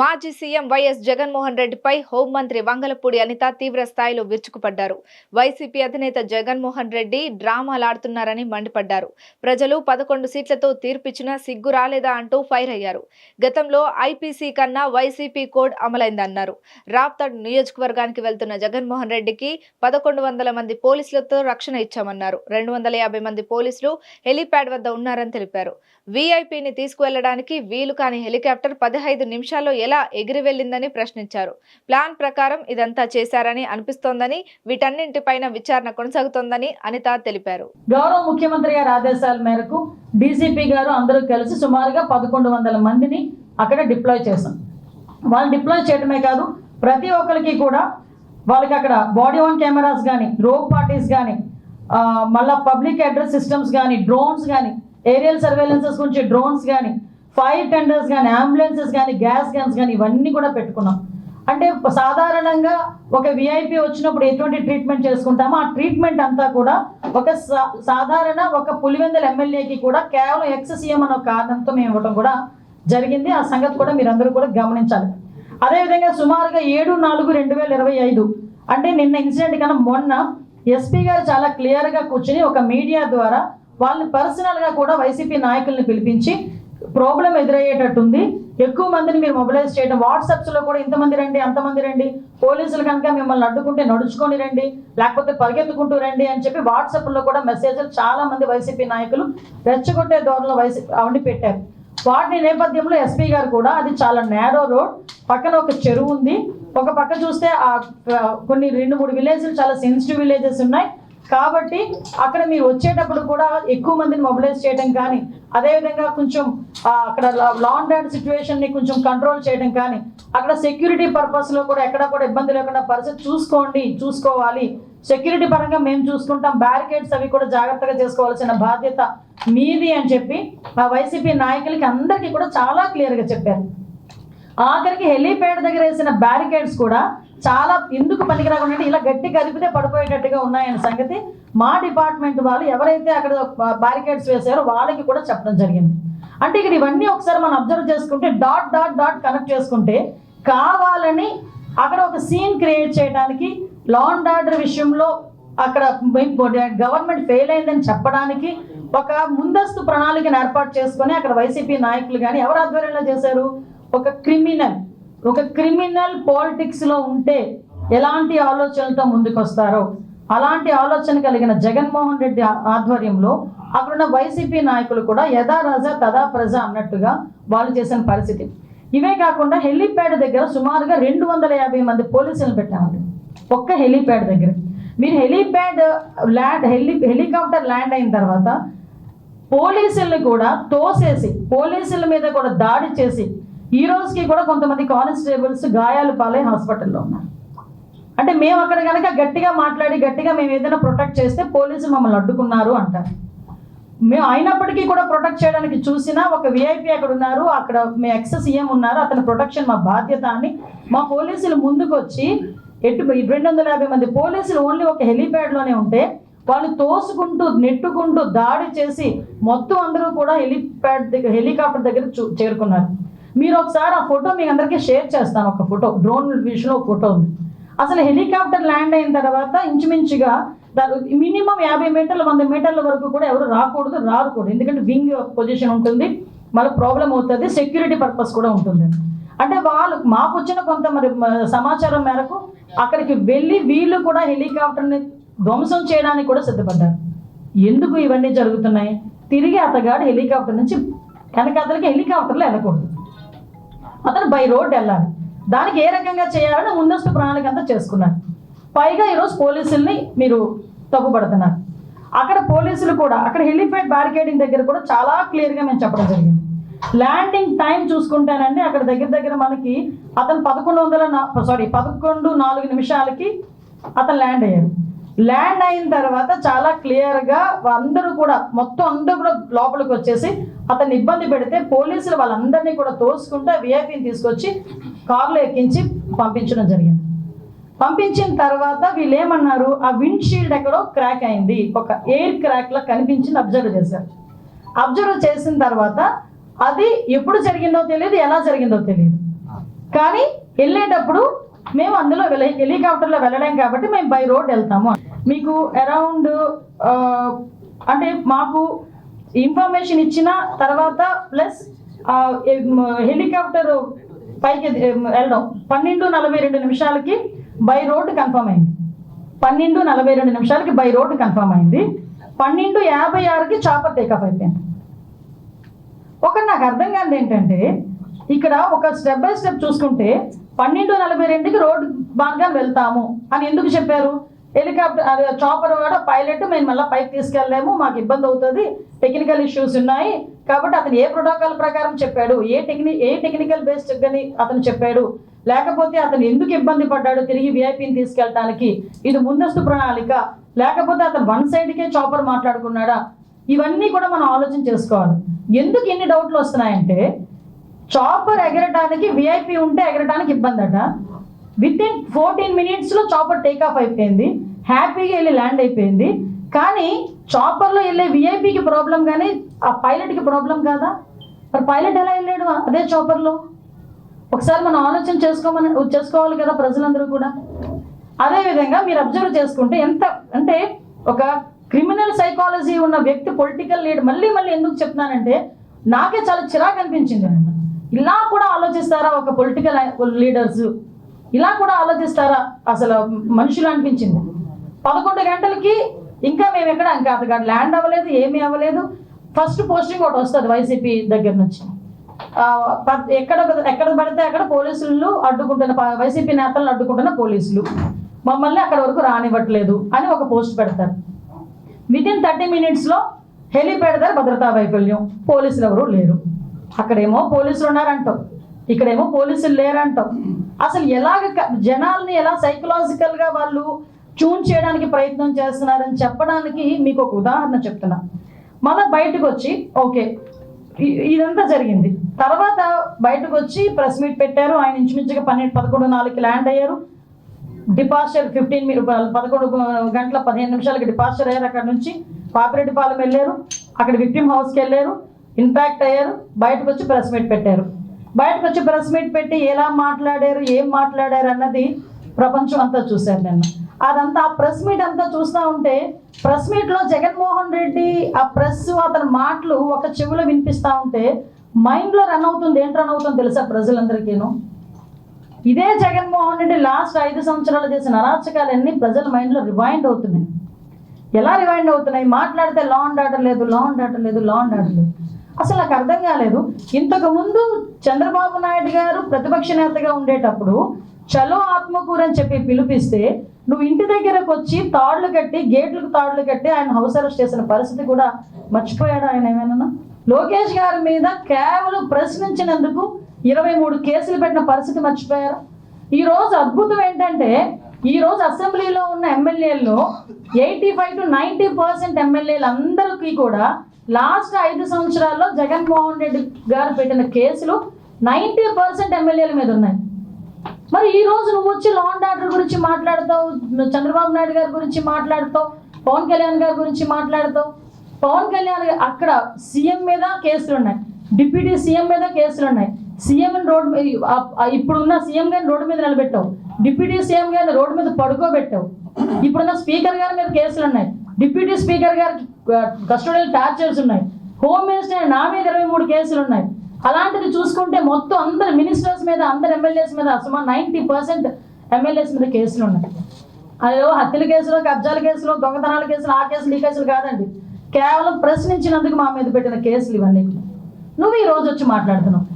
మాజీ CM YS Jaganmohan రెడ్డిపై హోంమంత్రి వంగలపూడి అనిత తీవ్ర స్థాయిలో విరుచుకుపడ్డారు. వైసీపీ అధినేత జగన్మోహన్ రెడ్డి డ్రామాలాడుతున్నారని మండిపడ్డారు. ప్రజలు పదకొండు సీట్లతో తీర్పిచ్చినా సిగ్గు రాలేదా అంటూ ఫైర్ అయ్యారు. గతంలో ఐపీసీ కన్నా వైసీపీ కోడ్ అమలైందన్నారు. రాప్తాడ్ నియోజకవర్గానికి వెళ్తున్న జగన్మోహన్ రెడ్డికి పదకొండు వందల మంది పోలీసులతో రక్షణ ఇచ్చామన్నారు. రెండు వందల యాభై మంది పోలీసులు హెలీప్యాడ్ వద్ద ఉన్నారని తెలిపారు. వీఐపీని తీసుకువెళ్ళడానికి వీలు కాని హెలికాప్టర్ పదహైదు నిమిషాల్లో ఎలా ఎగిరి వెళ్ళిందని ప్రశ్నించారు. ప్లాన్ ప్రకారం ఇదంతా చేశారని అనిపిస్తోందని వీటన్నింటిపైన విచారణ కొనసాగుతోందని అనిత తెలిపారు. గౌరవ ముఖ్యమంత్రి గారి ఆదేశాల మేరకు డీసీపీ గారు అందరూ కలిసి సుమారుగా పదకొండు వందల మందిని అక్కడ డిప్లాయ్ చేశాం వాళ్ళు డిప్లాయ్ చేయడమే కాదు ప్రతి ఒక్కరికి కూడా వాళ్ళకి అక్కడ బాడీ వన్ కెమెరాస్ కానీ రోప్ పార్టీస్ కానీ మళ్ళీ పబ్లిక్ అడ్రస్ సిస్టమ్స్ కానీ డ్రోన్స్ కానీ ఏరియల్ సర్వేలెన్సెస్ గురించి డ్రోన్స్ కానీ ఫైర్ టెండర్స్ కానీ అంబులెన్సెస్ కానీ గ్యాస్ గన్స్ కానీ ఇవన్నీ కూడా పెట్టుకున్నాం. అంటే సాధారణంగా ఒక విఐపి వచ్చినప్పుడు ఎటువంటి ట్రీట్మెంట్ చేసుకుంటామో ఆ ట్రీట్మెంట్ అంతా కూడా ఒక సా- సాధారణ ఒక పులివెందుల ఎమ్మెల్యేకి కూడా కేవలం ఎక్స్ సీఎం అనే కారణంతో మేము ఇవ్వడం కూడా జరిగింది. ఆ సంగతి కూడా మీరందరూ కూడా గమనించాలి. అదేవిధంగా సుమారుగా ఏడు నాలుగు రెండు వేల ఇరవై ఐదు అంటే నిన్న ఇన్సిడెంట్ కన్నా మొన్న ఎస్పీ గారు చాలా క్లియర్గా కూర్చుని ఒక మీడియా ద్వారా వాళ్ళని పర్సనల్గా కూడా వైసీపీ నాయకుల్ని పిలిపించి ప్రాబ్లం ఎదురయ్యేటట్టుంది. ఎక్కువ మందిని మీరు మొబిలైజ్ చేయడం వాట్సాప్స్లో కూడా ఇంతమంది రండి అంతమంది రండి పోలీసులు కనుక మిమ్మల్ని అడ్డుకుంటే నడుచుకొని రండి లేకపోతే పరిగెత్తుకుంటూ రండి అని చెప్పి వాట్సాప్లో కూడా మెసేజ్లు చాలా మంది వైసీపీ నాయకులు రెచ్చగొట్టే ధోరణిలో వైసీపీ అవన్నీ పెట్టారు. వాటి నేపథ్యంలో ఎస్పీ గారు కూడా అది చాలా నేరో రోడ్ పక్కన ఒక చెరువు ఉంది. ఒక పక్క చూస్తే ఆ, కొన్ని రెండు మూడు విలేజ్లు చాలా సెన్సిటివ్ విలేజెస్ ఉన్నాయి. కాబట్టి అక్కడ మీరు వచ్చేటప్పుడు కూడా ఎక్కువ మందిని మొబిలైజ్ చేయడం కానీ అదేవిధంగా కొంచెం అక్కడ లాంగ్ అండ్ సిచ్యువేషన్ని కొంచెం కంట్రోల్ చేయడం కానీ అక్కడ సెక్యూరిటీ పర్పస్లో కూడా ఎక్కడ కూడా ఇబ్బంది లేకుండా పరిస్థితి చూసుకోండి చూసుకోవాలి. సెక్యూరిటీ పరంగా మేము చూసుకుంటాం బ్యారికేడ్స్ అవి కూడా జాగ్రత్తగా చేసుకోవాల్సిన బాధ్యత మీది అని చెప్పి ఆ వైసీపీ నాయకులకి అందరికీ కూడా చాలా క్లియర్గా చెప్పారు. ఆఖరికి హెలీప్యాడ్ దగ్గర వేసిన బ్యారికేడ్స్ కూడా చాలా ఎందుకు పనికిరాకుండా ఇలా గట్టి కలిపితే పడిపోయేటట్టుగా ఉన్నాయని సంగతి మా డిపార్ట్మెంట్ వాళ్ళు ఎవరైతే అక్కడ బ్యారికేడ్స్ వేశారో వాళ్ళకి కూడా చెప్పడం జరిగింది. అంటే ఇక్కడ ఇవన్నీ ఒకసారి మనం అబ్జర్వ్ చేసుకుంటే డాట్ డాట్ డాట్ కనెక్ట్ చేసుకుంటే కావాలని అక్కడ ఒక సీన్ క్రియేట్ చేయడానికి లా అండ్ ఆర్డర్ విషయంలో అక్కడ గవర్నమెంట్ ఫెయిల్ అయిందని చెప్పడానికి ఒక ముందస్తు ప్రణాళికను ఏర్పాటు చేసుకొని అక్కడ వైసీపీ నాయకులు కానీ ఎవరు ఆధ్వర్యంలో చేశారు? ఒక క్రిమినల్ ఒక క్రిమినల్ పాలిటిక్స్లో ఉంటే ఎలాంటి ఆలోచనలతో ముందుకొస్తారో అలాంటి ఆలోచన కలిగిన జగన్మోహన్ రెడ్డి ఆధ్వర్యంలో అక్కడున్న వైసీపీ నాయకులు కూడా యథా రజ తదా ప్రజ అన్నట్టుగా వాళ్ళు చేసిన పరిస్థితి. ఇవే కాకుండా హెలీప్యాడ్ దగ్గర సుమారుగా రెండు వందల యాభై మంది పోలీసులను పెట్టామండి. ఒక్క హెలీప్యాడ్ దగ్గర. మీరు helipad land heli helicopter land అయిన తర్వాత పోలీసుల్ని కూడా తోసేసి పోలీసుల మీద కూడా దాడి చేసి ఈ రోజుకి కూడా కొంతమంది కానిస్టేబుల్స్ గాయాలు పాలై హాస్పిటల్లో ఉన్నారు. అంటే మేము అక్కడ కనుక గట్టిగా మాట్లాడి గట్టిగా మేము ఏదైనా ప్రొటెక్ట్ చేస్తే పోలీసులు మమ్మల్ని అడ్డుకున్నారు అంటారు. మేము అయినప్పటికీ కూడా ప్రొటెక్ట్ చేయడానికి చూసినా ఒక విఐపి అక్కడ ఉన్నారు అక్కడ మీ ఎక్స్ సీఎం ఉన్నారు అతని ప్రొటెక్షన్ మా బాధ్యత అని మా పోలీసులు ముందుకు వచ్చి ఎటు రెండు వందల యాభై మంది పోలీసులు ఓన్లీ ఒక హెలీప్యాడ్లోనే ఉంటే వాళ్ళు తోసుకుంటూ నెట్టుకుంటూ దాడి చేసి మొత్తం అందరూ కూడా హెలీప్యాడ్ దగ్గర హెలికాప్టర్ దగ్గర చూ చేరుకున్నారు. మీరు ఒకసారి ఆ ఫోటో మీ అందరికీ షేర్ చేస్తాను ఒక ఫోటో. డ్రోన్ విషయంలో ఒక ఫోటో ఉంది. అసలు హెలికాప్టర్ ల్యాండ్ అయిన తర్వాత ఇంచుమించుగా మినిమం యాభై మీటర్ల వంద మీటర్ల వరకు కూడా ఎవరు రాకూడదు రాకూడదు ఎందుకంటే వింగ్ పొజిషన్ ఉంటుంది మళ్ళీ ప్రాబ్లం అవుతుంది సెక్యూరిటీ పర్పస్ కూడా ఉంటుంది. అంటే వాళ్ళు మాకు వచ్చిన కొంత మరి సమాచారం మేరకు అక్కడికి వెళ్ళి వీళ్ళు కూడా హెలికాప్టర్ని ధ్వంసం చేయడానికి కూడా సిద్ధపడ్డారు. ఎందుకు ఇవన్నీ జరుగుతున్నాయి? తిరిగి అతగాడు హెలికాప్టర్ నుంచి వెనకాతలకి హెలికాప్టర్లో వెళ్ళకూడదు. అతను బై రోడ్ వెళ్ళాలి. దానికి ఏ రకంగా చేయాలని ముందస్తు ప్రణాళిక అంతా చేసుకున్నారు పైగా ఈరోజు పోలీసుల్ని మీరు తప్పుపడుతున్నారు. అక్కడ పోలీసులు కూడా అక్కడ హెలిప్యాడ్ బ్యారికేడింగ్ దగ్గర కూడా చాలా క్లియర్గా మేము చెప్పడం జరిగింది. ల్యాండింగ్ టైం చూసుకుంటానండి అక్కడ దగ్గర దగ్గర మనకి అతను పదకొండు వందల సారీ పదకొండు నాలుగు నిమిషాలకి అతను ల్యాండ్ అయ్యారు ల్యాండ్ అయిన తర్వాత చాలా క్లియర్గా అందరూ కూడా మొత్తం అందరూ కూడా లోపలికి వచ్చేసి అతన్ని ఇబ్బంది పెడితే పోలీసులు వాళ్ళందరినీ కూడా తోసుకుంటూ విఐపిని తీసుకొచ్చి కారులో ఎక్కించి పంపించడం జరిగింది. పంపించిన తర్వాత వీళ్ళు ఏమన్నారు ఆ విండ్షీల్డ్ ఎక్కడో క్రాక్ అయింది. ఒక ఎయిర్ క్రాక్లో కనిపించింది అబ్జర్వ్ చేశారు. అబ్జర్వ్ చేసిన తర్వాత అది ఎప్పుడు జరిగిందో తెలియదు ఎలా జరిగిందో తెలియదు కానీ వెళ్ళేటప్పుడు మేము అందులో హెలికాప్టర్లో వెళ్ళలేం కాబట్టి మేము బై రోడ్ వెళ్తాము. మీకు అరౌండ్ అంటే మాకు ఇన్ఫర్మేషన్ ఇచ్చిన తర్వాత ప్లస్ హెలికాప్టర్ పైకి వెళ్ళడం. పన్నెండు నలభై రెండు నిమిషాలకి బై రోడ్ కన్ఫర్మ్ అయింది. పన్నెండు నలభై రెండు నిమిషాలకి బై రోడ్ కన్ఫర్మ్ అయింది. పన్నెండు యాభై ఆరుకి చాపర్ టేకప్ అయిపోయింది. ఒకటి నాకు అర్థం కాదు ఏంటంటే ఇక్కడ ఒక స్టెప్ బై స్టెప్ చూసుకుంటే పన్నెండు నలభై రెండుకి రోడ్డు మార్గాన్ని వెళ్తాము. అని ఎందుకు చెప్పారు? హెలికాప్టర్ అదే చాపర్ కూడా పైలట్ మేము మళ్ళీ పైకి తీసుకెళ్ళలేము మాకు ఇబ్బంది అవుతుంది టెక్నికల్ ఇష్యూస్ ఉన్నాయి. కాబట్టి అతను ఏ ప్రోటోకాల్ ప్రకారం చెప్పాడు ఏ టెక్ని ఏ టెక్నికల్ బేస్డ్ అని అతను చెప్పాడు. లేకపోతే అతను ఎందుకు ఇబ్బంది పడ్డాడు తిరిగి విఐపిని తీసుకెళ్ళటానికి? ఇది ముందస్తు ప్రణాళిక. లేకపోతే అతను వన్ సైడ్కే చాపర్ మాట్లాడుకున్నాడా? ఇవన్నీ కూడా మనం ఆలోచన చేసుకోవాలి. ఎందుకు ఎన్ని డౌట్లు వస్తున్నాయంటే చాపర్ ఎగరటానికి విఐపి ఉంటే ఎగరటానికి ఇబ్బంది అట విత్ ఇన్ ఫోర్టీన్ మినిట్స్లో చాపర్ టేక్ ఆఫ్ అయిపోయింది. హ్యాపీగా వెళ్ళి ల్యాండ్ అయిపోయింది. కానీ చాపర్లో వెళ్ళే విఐపికి ప్రాబ్లం కానీ ఆ పైలట్కి ప్రాబ్లం కాదా? మరి పైలట్ ఎలా వెళ్ళాడు? అదే చాపర్లో ఒకసారి మనం ఆలోచన చేసుకోమని చేసుకోవాలి కదా ప్రజలందరూ కూడా. అదేవిధంగా మీరు అబ్జర్వ్ చేసుకుంటే ఎంత అంటే ఒక క్రిమినల్ సైకాలజీ ఉన్న వ్యక్తి పొలిటికల్ లీడర్ మళ్ళీ మళ్ళీ ఎందుకు చెప్తున్నానంటే నాకే చాలా చిరాకు అనిపించింది ఇలా కూడా ఆలోచిస్తారా ఒక పొలిటికల్ లీడర్స్ ఇలా కూడా ఆలోచిస్తారా? అసలు మనుషులు అనిపించింది. పదకొండు గంటలకి ఇంకా మేము ఎక్కడ? ఇంకా అతగాడు ల్యాండ్ అవ్వలేదు ఏమీ అవ్వలేదు. ఫస్ట్ పోస్టింగ్ ఒకటి వస్తుంది వైసీపీ దగ్గర నుంచి. ఎక్కడ ఎక్కడ పడితే అక్కడ పోలీసులు అడ్డుకుంటున్న ప- వైసీపీ నేతలను అడ్డుకుంటున్న పోలీసులు. మమ్మల్ని అక్కడ వరకు రానివ్వట్లేదు అని ఒక పోస్ట్ పెడతారు. విత్ ఇన్ థర్టీ మినిట్స్లో హెలిపెడతారు భద్రతా వైఫల్యం. పోలీసులు ఎవరు లేరు. అక్కడేమో పోలీసులు ఉన్నారంటాం. ఇక్కడేమో పోలీసులు లేరంటాం. అసలు ఎలాగ జనాల్ని ఎలా సైకలాజికల్గా వాళ్ళు ట్యూన్ చేయడానికి ప్రయత్నం చేస్తున్నారని చెప్పడానికి మీకు ఒక ఉదాహరణ చెప్తున్నా. మళ్ళీ బయటకు వచ్చి ఓకే ఇదంతా జరిగింది. తర్వాత బయటకు వచ్చి ప్రెస్ మీట్ పెట్టారు. ఆయన ఇంచుమించుగా పన్నెండు పదకొండు నాలుగుకి ల్యాండ్ అయ్యారు. డిపాస్చర్ ఫిఫ్టీన్ పదకొండు గంటల పదిహేను నిమిషాలకి డిపాస్చర్ అయ్యారు. అక్కడ నుంచి పాపిరెడ్డిపాలెం వెళ్ళారు. అక్కడ విక్టిమ్ హౌస్కి వెళ్ళారు. ఇంపాక్ట్ అయ్యారు. బయటకు వచ్చి ప్రెస్ మీట్ పెట్టారు. బయటకు వచ్చి ప్రెస్ మీట్ పెట్టి ఎలా మాట్లాడారు ఏం మాట్లాడారు అన్నది ప్రపంచం అంతా చూశారు నిన్న. అదంతా ఆ ప్రెస్ మీట్ అంతా చూస్తూ ఉంటే ప్రెస్ మీట్లో జగన్మోహన్ రెడ్డి ఆ ప్రెస్ అతని మాటలు ఒక చెవిలో వినిపిస్తూ ఉంటే మైండ్లో రన్ అవుతుంది. ఏంటి రన్ అవుతుంది తెలుసా ప్రజలందరికీను? ఇదే జగన్మోహన్ రెడ్డి లాస్ట్ ఐదు సంవత్సరాలు చేసిన అరాచకాలన్నీ ప్రజల మైండ్లో రివైండ్ అవుతున్నాయి. ఎలా రివైండ్ అవుతున్నాయి? మాట్లాడితే లా అండ్ ఆర్డర్ లేదు లా అండ్ ఆర్డర్ లేదు లా అండ్ ఆర్డర్ లేదు. అసలు నాకు అర్థం కాలేదు. ఇంతకుముందు చంద్రబాబు నాయుడు గారు ప్రతిపక్ష నేతగా ఉండేటప్పుడు చలో ఆత్మకూరు అని చెప్పి పిలిపిస్తే నువ్వు ఇంటి దగ్గరకు వచ్చి తాళ్ళు కట్టి గేట్లకు తాళ్ళు కట్టి ఆయన హౌస్ అరెస్ట్ చేసిన పరిస్థితి కూడా మర్చిపోయాడు ఆయన ఏమైనా? లోకేష్ గారి మీద కేవలం ప్రశ్నించినందుకు ఇరవై మూడు కేసులు పెట్టిన పరిస్థితి మర్చిపోయారు? ఈ రోజు అద్భుతం ఏంటంటే ఈ రోజు అసెంబ్లీలో ఉన్న ఎమ్మెల్యేల్లో eighty five to ninety percent ఎమ్మెల్యేలు అందరికీ కూడా లాస్ట్ ఐదు సంవత్సరాల్లో జగన్మోహన్ రెడ్డి గారు పెట్టిన కేసులు నైంటీ పర్సెంట్ ఎమ్మెల్యేల మీద ఉన్నాయి. మరి ఈ రోజు నువ్వు వచ్చి లా ఆర్డర్ గురించి మాట్లాడతావు చంద్రబాబు నాయుడు గారి గురించి మాట్లాడతావు పవన్ కళ్యాణ్ గారి గురించి మాట్లాడతావు. పవన్ కళ్యాణ్ అక్కడ సీఎం మీద కేసులు ఉన్నాయి. డిప్యూటీ సీఎం మీద కేసులు ఉన్నాయి. సీఎం రోడ్ మీద ఇప్పుడున్న సీఎం గారిని రోడ్డు మీద నిలబెట్టావు. డిప్యూటీ సీఎం గారిని రోడ్డు మీద పడుకోబెట్టావు. ఇప్పుడున్న స్పీకర్ గారి మీద కేసులు ఉన్నాయి. డిప్యూటీ స్పీకర్ గారికి కస్టోడియల్ టార్చర్స్ ఉన్నాయి. హోమ్ మినిస్టర్ నా మీద ఇరవై మూడు కేసులు ఉన్నాయి. అలాంటిది చూసుకుంటే మొత్తం అందరు మినిస్టర్స్ మీద అందరు ఎమ్మెల్యేస్ మీద సుమారు నైంటీ పర్సెంట్ ఎమ్మెల్యేస్ మీద కేసులు ఉన్నాయి. అదేదో హత్యల కేసులు కబ్జాల కేసులు దొంగతనాల కేసులు ఆ కేసులు ఈ కేసులు కాదండి. కేవలం ప్రశ్నించినందుకు మా మీద పెట్టిన కేసులు ఇవన్నీ. నువ్వు ఈ రోజు వచ్చి మాట్లాడుతున్నావు.